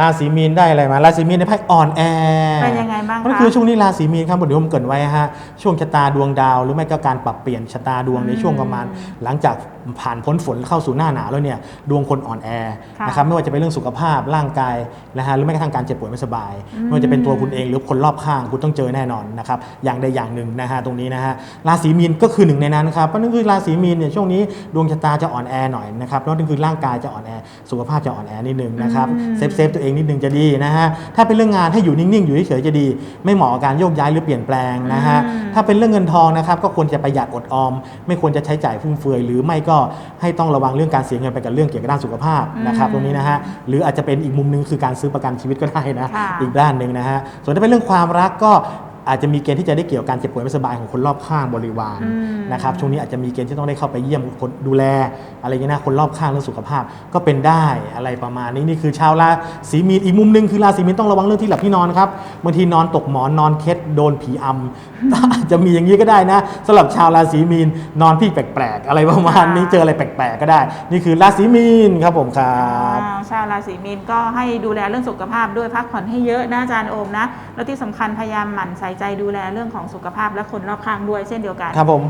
ราศีมีนได้อะไรมาราศีมีนในไพ่อ่อนแอเป็นยังไงบ้างคะก็คือช่วงนี้ราศีมีนครับผมเดี๋ยวผมเกรินไว้ฮะช่วงชะตาดวงดาวหรือไม่ก็การปรับเปลี่ยนชะตาดวงในช่วงประมาณ หลังจากผ่านพ้นฝนเข้าสู่หน้าหนาวแล้วเนี่ยดวงคนอ่อนแอค่ะนะครับไม่ว่าจะเป็นเรื่องสุขภาพร่างกายนะฮะหรือแม้กระทั่งการเจ็บป่วยไม่สบาย ไม่ว่าจะเป็นตัวคุณเองหรือคนรอบข้างคุณต้องเจอแน่นอนนะครับอย่างใดอย่างหนึ่งนะฮะตรงนี้นะฮะราศีมีนก็คือหนึ่งในนั้นครับเพราะนั่นคือราศีมีนเนี่ยช่วงนี้ดวงชะตาจะอ่อนแอหน่อยนะครับแล้วนั่นคือร่างกายจะอ่อนแอสุขภาพจะอ่อนแอนิดนึงนะครับอืมเซฟเซฟตัวเองนิดนึงจะดีนะฮะถ้าเป็นเรื่องงานให้อยู่นิ่งๆอยู่เฉยๆจะดี ไม่เหมาะกับการโยกย้ายหรือเปลี่ยนแปลงนะฮะอืมถ้าเป็นเรื่องเงินทองนะครับก็ควรจะประหยัดอดออม ไม่ควรจะใช้จ่ายฟุ่มเฟือย หรือไม่ก็ให้ต้องระวังเรื่องการเสียเงินไปกับเรื่องเกี่ยวกับด้านสุขภาพนะครับอืมตรงนี้นะฮะหรืออาจจะเป็นอีกมุมหนึงคือการซื้อประกันชีวิตก็ได้นะค่ะอีกด้านหนึ่งนะฮะส่วนถ้าเป็นเรื่องความรักก็ อาจจะมีเกณฑ์ที่จะได้เกี่ยวกับการเจ็บป่วยไม่สบายของคนรอบข้างบริวารอืมนะครับช่วงนี้อาจจะมีเกณฑ์ที่ต้องได้เข้าไปเยี่ยมคนดูแล อะไรอย่างเงี้ยนะคนรอบข้างเรื่องสุขภาพก็เป็นได้อะไรประมาณนี้นี่คือชาวราศีมีนอีกมุมหนึ่งคือราศีมีนต้องระวังเรื่องที่หลับที่นอนครับบางทีนอนตกหมอนนอนเคล็ดโดนผีอำอาจจะมีอย่างนี้ก็ได้นะสำหรับชาวราศีมีนนอนพี่แปลกๆ อะไรประมาณนี้ค่ะเจออะไรแปลกๆ ก็ได้ นี่คือราศีมีนครับผมครับอ่าชาวราศีมีนก็ให้ดูแลเรื่องสุขภาพด้วยพักผ่อนให้เยอะนะอาจารย์โอมนะแล้วที่สำคัญพยายามหมั่นใส่ใจดูแลเรื่องของสุขภาพและคนรอบข้างด้วยเช่นเดียวกัน ครับผม